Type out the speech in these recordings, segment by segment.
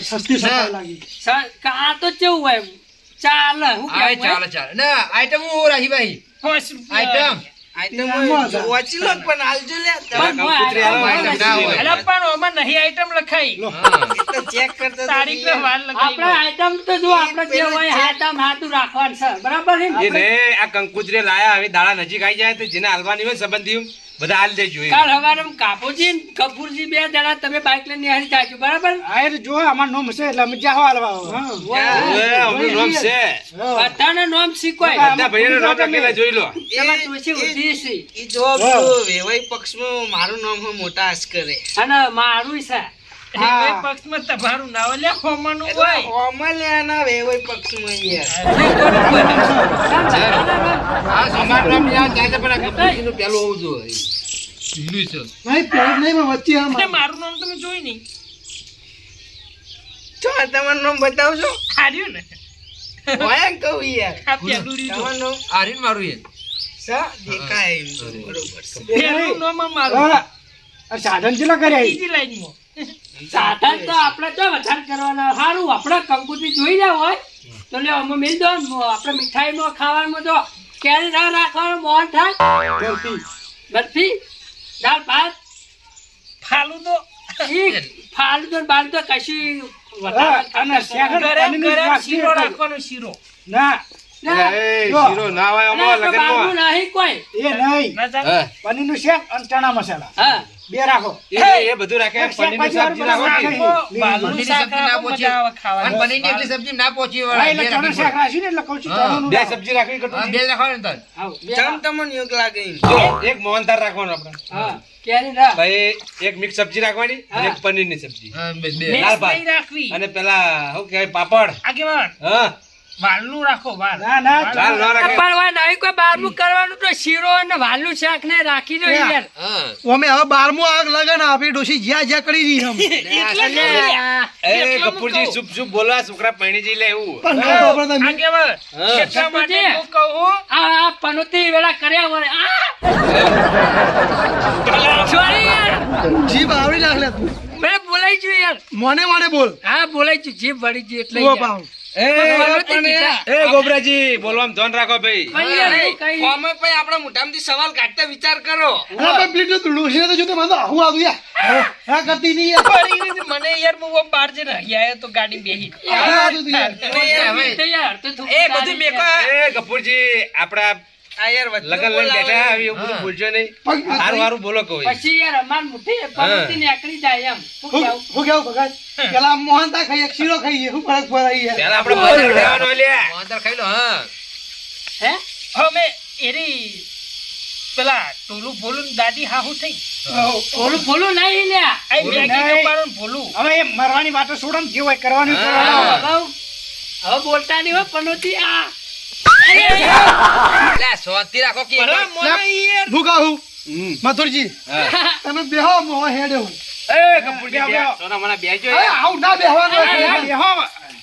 સસ્તી સસ્તી લાગી. આ તો કેવું હોય? ચાલે હું આવે ચાલે ચાલે. ના આઈટમ હું રાખી ભાઈ. આઈટમ કંકુતરી લાયા હવે દાડા નજીક આવી જાય તો જેને હાલવાની હોય સંબંધી બધા હાલ દેજો કાલ હવારે કાપુજી કપૂરજી બે જણા તમે બાઇક લઈને નિહાળી જાજો બરાબર? આ જો અમાર નોમ છે એટલે અમે જાહો હાલવા અમનું નામ છે. બધાના નોમ શીખવાય. બધા ભાઈઓનું નોમ લખેલા જોઈ લો. એમાં તુલસી ઉઠી છે ઈ જો વેવાઈ પક્ષમાં મારું નામ હો મોટા અસ્કરે અને મારું છે. પક્ષ પક્ષમાં તમારું નામ લે હોમાનું હોય. ના વેવાઈ પક્ષમાં યાર. આ સમાન નામ યાદ જાય તો પણ આ કંકોત્રીનું પહેલું હોવું જોઈએ. લીલું છે. નહીં પેલું નહીં પણ વચ્ચે આમ એટલે મારું નામ તમે જોઈ નહીં? તમારું નામ બતાવજો હાર્યું ને? હોય યાર. આ પેલું રીતું તમારું નામ? મારું એ. સા દેખાય એમ તો બરોબર. છે. પેલું નામ આ મારું. હા. આ સાધન ચેલા કર્યા બીજી લાઈનમાં. સાધન તો આપણે તો વધારે કરવાના. સારું આપણે કંકુતી જોઈ જાવ હોય તો લે અમે મિલ દો ને, મીઠાઈ મીઠાઈમાં ખાવામાં તો કેરી ના રાખવાનું મોહન થાય જલ્દી. બરફી દાળ ભાત? ફાલું તો. ઈ ફાલતું ને બાલતું કશું વધારે અને ગરમ ગરમ શીરો. રાખવાનો શીરો. ના. શીરો ના હોય અને અમારા તો બાબુ લગ્નમાં નહીં કોઈ. એ નહીં. ના ચાલે? શેક અને ચણા મસાલા. હા. બે રાખો. એ એ બધું રાખે. એક શાક પનીરની ભાજી સબ્જી રાખો. બનાવો. ને. શાકમાં બાજરીનું શાક રાખો, મજા અને ખાવાની. પનીરની એકલી સબ્જી ના પહોંચી હા, એટલે ચણા શાક રાખવી ને એટલે કહું છું હા. ચણાનું બે સબ્જી રાખવી પડે. બે રાખો ને તાર. ચમ તમને યોગ લાગે એક મોહનથાળ રાખવાનો આપણે. હા ભાઈ એક મિક્સ સબ્જી રાખવાની અને એક પનીરની સબ્જી. હા, બે- બે. મેસ દાળ ભાત. રાખવી. અને પેલા શું કહેવાય પાપડ. આગેવાન. હા. વાલનું રાખો વાલ. ના ના. વાલ ન રાખે. પણ હોય નહીં કોઈ બારમું કરવાનું તો શીરો અને વાલનું શાક ને રાખી દો યાર. હા. અમે હવે બારમું આગ લગન આપી ડોશી જ્યાં જ્યાં કરી રહી હમ એ કપૂરજી ચૂપ ચૂપ બોલવા છોકરા પૈણીજી લે એવું. પણ ના તો આપણે તમે- આગેવાન માટે હું કહું આ આ પનોતી વેળા કર્યા વળે. આ! sorry યાર. જીભ આવડી નાખલે તું. મેં બોલાઈ છું યાર. મોને મને બોલ. હા બોલાઈ છું. જીભ વળી ગયું એટલે ઓ યાર. એ ગોબરાજી બોલવામાં ધ્યાન રાખો ભાઈ. આપણા મોઢામાંથી સવાલ કાઢતા વિચાર કરો. અરે પણ પેલી તો જોતે મને આવું આવ્યું યાર. હા. કરતી નહીં યાર. મને યાર હું બહાર જઈને રહી તો ગાડી બેહી. યાર તો યાર તો એ બધું મેકો એ કપૂરજી આપડા આ યાર લગન લઈને બેઠા હવે એવું બધું ભૂલજો નહીં. સારું સારું બોલો કહો પછી યાર અમાર મુઠ્ઠી પનોતી નીકળી જાય એમ. હું કેવું? ભગત? પેલા મોહનતા ખાઈએ એક શીરો ખાઈએ શું ફરક પડાય યાર? પેલા આપણે બજાર ખાવાનો લ્યા. મોહનથાળ ખાઈ લો હા. હે? હવે એરી પેલા ટોલું ભોલું દાદી હાહુ થઈ. ટોલું બોલું નહીં લે આ ભોલું મેગી નહીં. કપાળું ભોલું. હવે એ મરવાની વાતો છોડો ને જે હોય કરવાની હવે હવે બોલતા નહીં હો પનોતી આ લે, શાંતિ રાખો કે ભલા મને યાર હું કહું મથુરજી તમે બેહો મોહ હેડે હું. એ કપૂરજી સોના મને બેજો અરે ના બેહવાનું અરે, હોય. અરે, બેહો.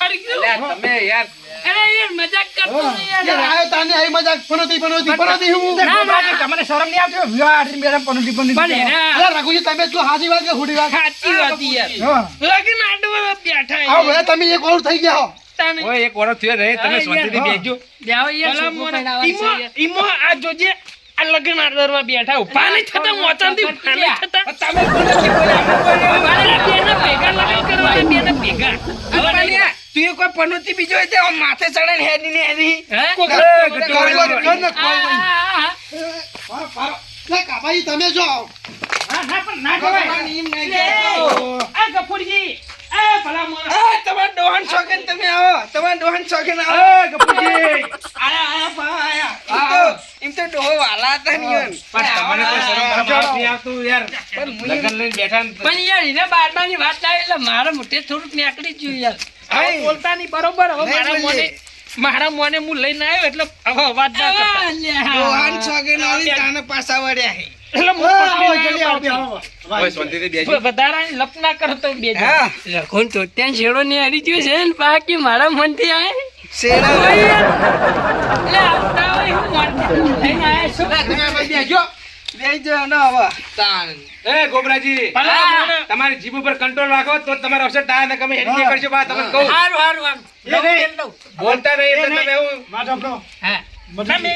કરી ગયું. લ્યા, તમે યાર. અરે યાર મજાક કરતો યાર, યાર આયો તાને આવી મજાક. પનોતી પનોતી પનોતી હું. ના, ના. તમને શરમ નહીં આવતી વિવાહ આટલી બેરમ પનોતી પનોતી પણ અરે રઘુજી તમે જો હાજી વાત કે ખોટી વાત? સાચી વાત યાર. લગન આડવા બેઠા આવો તમે એક ઓર થઈ ગયા હો. તાને ઓય એક વર્ષ થયો રહે તમે શાંતિથી. બેસજો. બેહો યાર ઈમો. ઈમો આ જોજે આ લગ્ન આદરવા બેઠા ઊભા નહીં થતા મોચાંથી ઊભા નહીં થતા. તમે બોલો કે બેને ભેગા લગ્ન કરવા બેને ભેગા. પણ તું કોઈ પનોતી બીજો હોય તે માથે ચડે હેડી ને હેડી તમે જો ના પણ ના કહેવાય. આ ગફુરજી. ભલા ડોહાન શોખીન તમે આવો. તમારા ડોહાન શોખીન આવો. એ કપૂરજી આયા આયા પા આયા. એમ તો ડોહો વાલા હતા ને યાર. પણ તમને કોઈ શરમ બરમ આવતી યાર. પણ લગન લઈને બેઠા ને પણ યાર એને બારમાની વાત લાવી એટલે મારા મોટે થોડુંક નીકળી જ ગયું યાર. બોલતા નહીં બરોબર. હવે મારા. મોને મારા મોને હું લઈને આવ્યો એટલે હવે અવાજ ના કરતા. આ લ્યા. ડોહાન તાને પાછા વળ્યા હે. એટલે મારા મનથી. એટલે તમે. તમારી જીભ ઉપર કંટ્રોલ રાખો તો તમારે અવસર ટાયર ને તમે હેડી નીકળશો બા તમને કહું. બોલતા નહીં એટલે તમે એવું તમે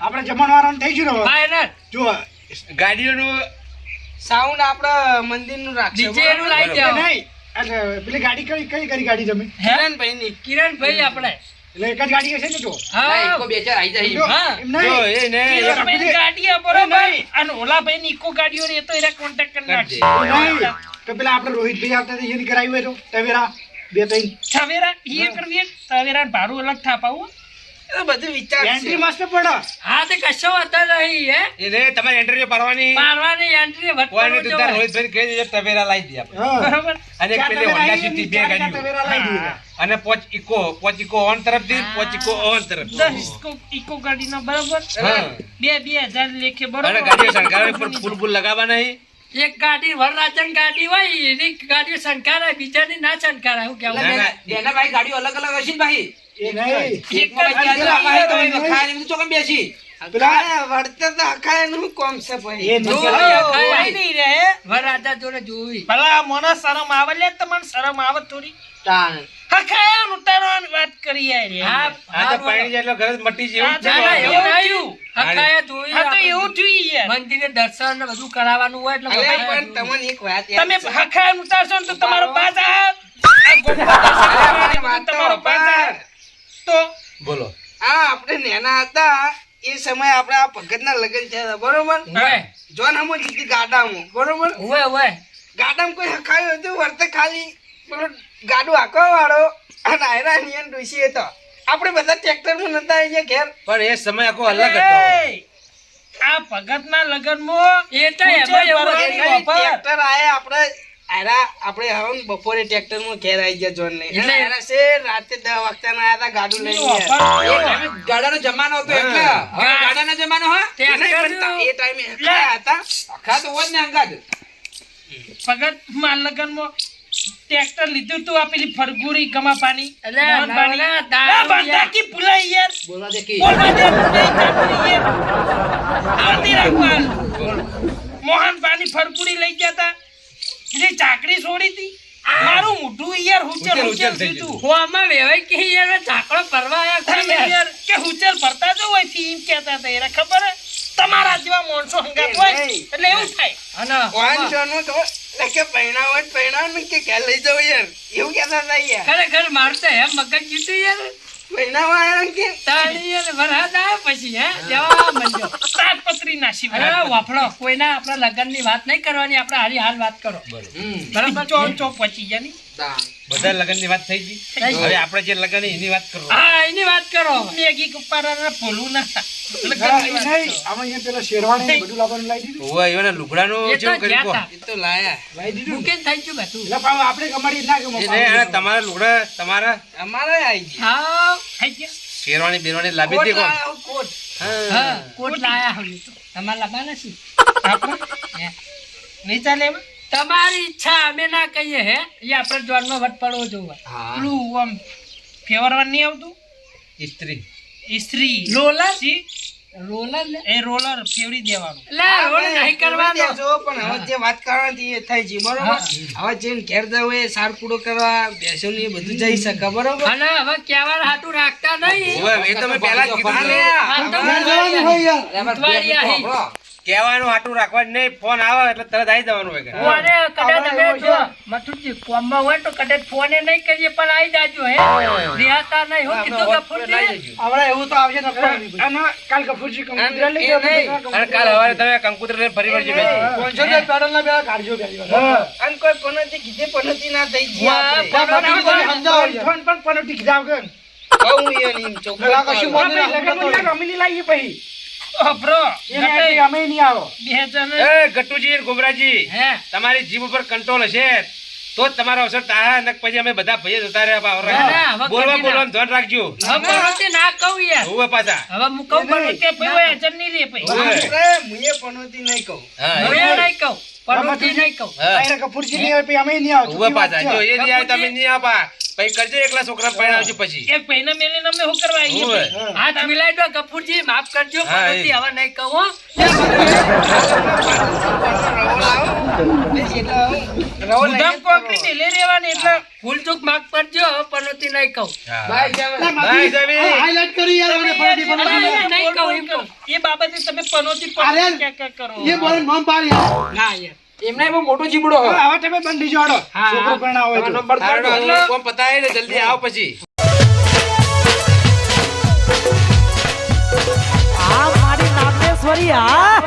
આપણે જમણવારાનું થઈ ગયું ને જો ગાડીઓનું સાઉન્ડ આપડે મંદિરનું રાખશે ડીજે નું લાવી એ દેવું નહીં એટલે પેલી ગાડી કઈ કઈ કરી ગાડી તમે કિરણભાઈ ની કિરણભાઈ આપણે. એટલે એક જ ગાડી હશે ને તો હા. એકો બે ચાર આઈ જાય. હા. જો એ ને ગાડી બરોબર. અને ઓલાભાઈ ની ઇકો ગાડીઓ રે તો એરા કોન્ટેક્ટ કરી નાખશે. નહીં. તો પેલા આપણે રોહિતભાઈ આવતા હતા એની કરાવી હોય તો. ટવેરા બે ત્રણ. સવેરા ઈ કરવી તવેરા ભાડું અલગ થાપાવું એ બધું વિચાર એન્ટ્રી માસ્ટર પડે. હા તે કશો વાંધો નહીં હે? એ તમારે ઇન્ટરવ્યુ પાડવાની. મારવાની એન્ટ્રી કોઈને તું તાર રોહિતભાઈ કહી દેજે ટવેરા લાવી દે આપણે. હા. અને પેલી હોન્ડા સિટી બે ચાર ચાર લાવી દઈએ. અને પોચ ઇકો પોચ ઇકો ઓન તરફથી પોચ ઇકો ઓન તરફથી. ઇકો ઇકો ગાડીનો બરોબર? બે બે હજાર લેખે અને બરોબર? પર ફૂલ ફૂલ લગાવવા નહીં. એક ગાડી વરરાજન ગાડી હોય એની ગાડીઓ શંકારાય બીજાની ના શંકારાય હું કેવું? ભાઈ ગાડીઓ અલગ અલગ હશે ભાઈ? શરમ આવે લે તમને શરમ આવે થોડી. તાણ. ઉતારવાની વાત કરી યાર હા તો પાણી જાય ઘર મટી જાય એવું છે. એવું એવું નહીં. હકાયા હા તો એવું જોઈએ યાર. મંદિરે દર્શન ને બધું કરાવવાનું હોય એટલે પણ તમને એક વાત તમે હખાયા હખાય ઉતારશો ને તો તમારો તો તમારો. પણ તો બોલો. આ આપણે નેના હતા એ સમય આપણે આ ભગતના લગ્ન થયા હતા બરોબર? જોન હમો જીતી ગાડામાં બરોબર? હોય હોય ગાડામાં કોઈ હકાયું હતું વર્તે ખાલી પેલો ગાડું હાંકવા વાળો અને આયરા નિયન ડોસી હતો. આપણે બધા ટ્રેક્ટરમાં નતા આવી ગયા ઘેર. પણ એ સમય આખો અલગ હતો. આ ભગતના લગ્નમાં એ તો એમાં એવું. ટ્રેક્ટર આયા આપણે આયરા આપણે હવે બપોરે ટ્રેક્ટરમાં ઘેર આવી ગયા જોન. લઈ એટલે- છે રાતે દસ વાગતાના આયા હતા ગાડું લઈ. યાર. ગાડાનો જમાનો હતો એટલે. હવે ગાડાનો જમાનો હા? એ પણ ટાઈમે હતા આખા તો હોય જ ને માલ લગન લગ્નમાં ટ્રેક્ટર લીધું તું આ પેલી ફરગુરી ગમા પાણી. મોહનપાની. નવરા આ દારૂ ભૂલાઈ યાર. બોલવા દે કે. બોલવા દે, ભૂલાઈ આવતી રાખવા. મોહનપાની ફરગુરી લઈ ગયા તા. જે ચાકરી છોડી હતી? મારું મોઢું યાર હુચર હુચર થયું હું આમાં વેવાય કે યાર ઝાકળો ફરવા આવ્યા યાર. કે હુચર ફરતા જો હોયથી એમ કહેતા હતા યાર ખબર હે? તમારા જેવા માણસો હંગાત હોય એટલે એવું થાય. અને વાન તો કે પૈણા હોય પૈણા ને કે ઘેર લઈ જાવ યાર. એવું કહેતા હતા યાર. ખરેખર મારું હે મગજ જીતું યાર. પૈણામાં આયા કે? તાળી યાર વરસાદ આવે પછી હે? જવા મંડ્યો. તાડપત્રી નાસી અરે કોઈના આપણા લગ્નની વાત નહીં કરવાની આપણે હારી હાલ વાત કરો. બરાબર? ચો ચો પચી જાય. બધા લગ્નની વાત થઈ ગઈ? હવે આપણે જે લગ્ન એની વાત કરો હા એની વાત કરો. મેગી કુપારા ભૂલું ના. કરો. તમારા લુગડા તમારા અમારે આવી ગયા. હા થઈ ગયા. શેરવાની બેરવાની લાવી દે કોટ. હા. કોટ લાયા હવે તો. તમારે લાવવાના છે? આપણે. નહીં તમારી ઈચ્છા અમે ના કહીએ હે. એ આપણે જોનમાં વટ પડવો જોવા. પેલું આમ ફેવરવાનું નહીં આવતું? ઇસ્ત્રી ઇસ્ત્રી લોલા. સી? રોલર એ રોલર ફેવરી દેવાનું? એટલે રોલ નહીં કરવાનો. દેજો, પણ હવે જે વાત કરવાની એ થઈ છે બરોબર? હવે જેમ ઘેર જવું એ સાર પૂરો કરવા બેસો ને એ બધું જઈ શકે બરોબર? અને હવે કહેવા હાટું રાખતા નહીં. ઓવે એ તમે પહેલા કીધું ને. કહેવાનું હાટું રાખવાનું નહીં ફોન આવે એટલે તરત આવી જવાનું હોય. કદાચ આપણે જો મથુરજી કોમમાં હોય તો કદાચ ફોને નહીં કરીએ પણ આવી જાજો હે. રિહાતા નહીં. હું કીધું લઈ ગફુરજી એવું તો આવશે ને અને કાલ ગફુરજી કંકુતરા લઈ એ અને કાલ સવારે તમે કંકુતર લઈને ફરી વળજો કાઢજો. અને કોઈ પનોતી કીધે પનોતી ના થઈ જી વાહ, આપણે. પણ સમજાવો. ફોન પણ પનોતી કીધા વગર. કહું એ નહીં, ચોખ્ખું કશું કહું. બોલે ના, હમણાં તો રમીને લાવીએ પછી. આવો. તમારી જીભ ઉપર કંટ્રોલ હશે. તો તમારો અવસર થાય ને પછી અમે બધા ભાઈઓ જતા રહ્યા બોલવા. બોલવાનું ધ્યાન રાખજો. હવે ના કહું યાર. હોવે પાછા. હવે હું કહું પણ કે ભાઈ અચર નહીં રે ભાઈ મુએ પનોતી નહીં કહું. હવે નહીં કહું પનોતી નહીં કહું. તારે ગફુરજી નહીં આવે અમે નહીં આવતું. હોવે પાછા. જો એ નહીં આવે તમે નહીં આપા પછી કરજો એકલા છોકરા પરણાવજો પછી એક પૈના મેલીને અમે શું કરવા આવીએ હાથ મિલાઈ દો ગફુરજી માફ કરજો પનોતી હવે નહીં કહું હો. ગુદામ મેલે રહેવાની એટલે ભૂલ ચૂક માફ કરજો પનોતી નહીં કહું હા. ભાઈ સાહેબ ભાઈ સાહેબ. હાઈલાઈટ કરી યાર મને ફરતી તમે નહીં, નહીં કહું, એ બાબતે તમે પનોતી ક્યાં ક્યાં કરો એ બોલે નામ પાડ ના યાર એમને બહુ મોટો જીબડો હવે આવા બંધ જાડો. છોકરો તો. નંબર કોમ પતાય ને? જલ્દી આવો પછી. આ મારી નાગેશ્વરી આ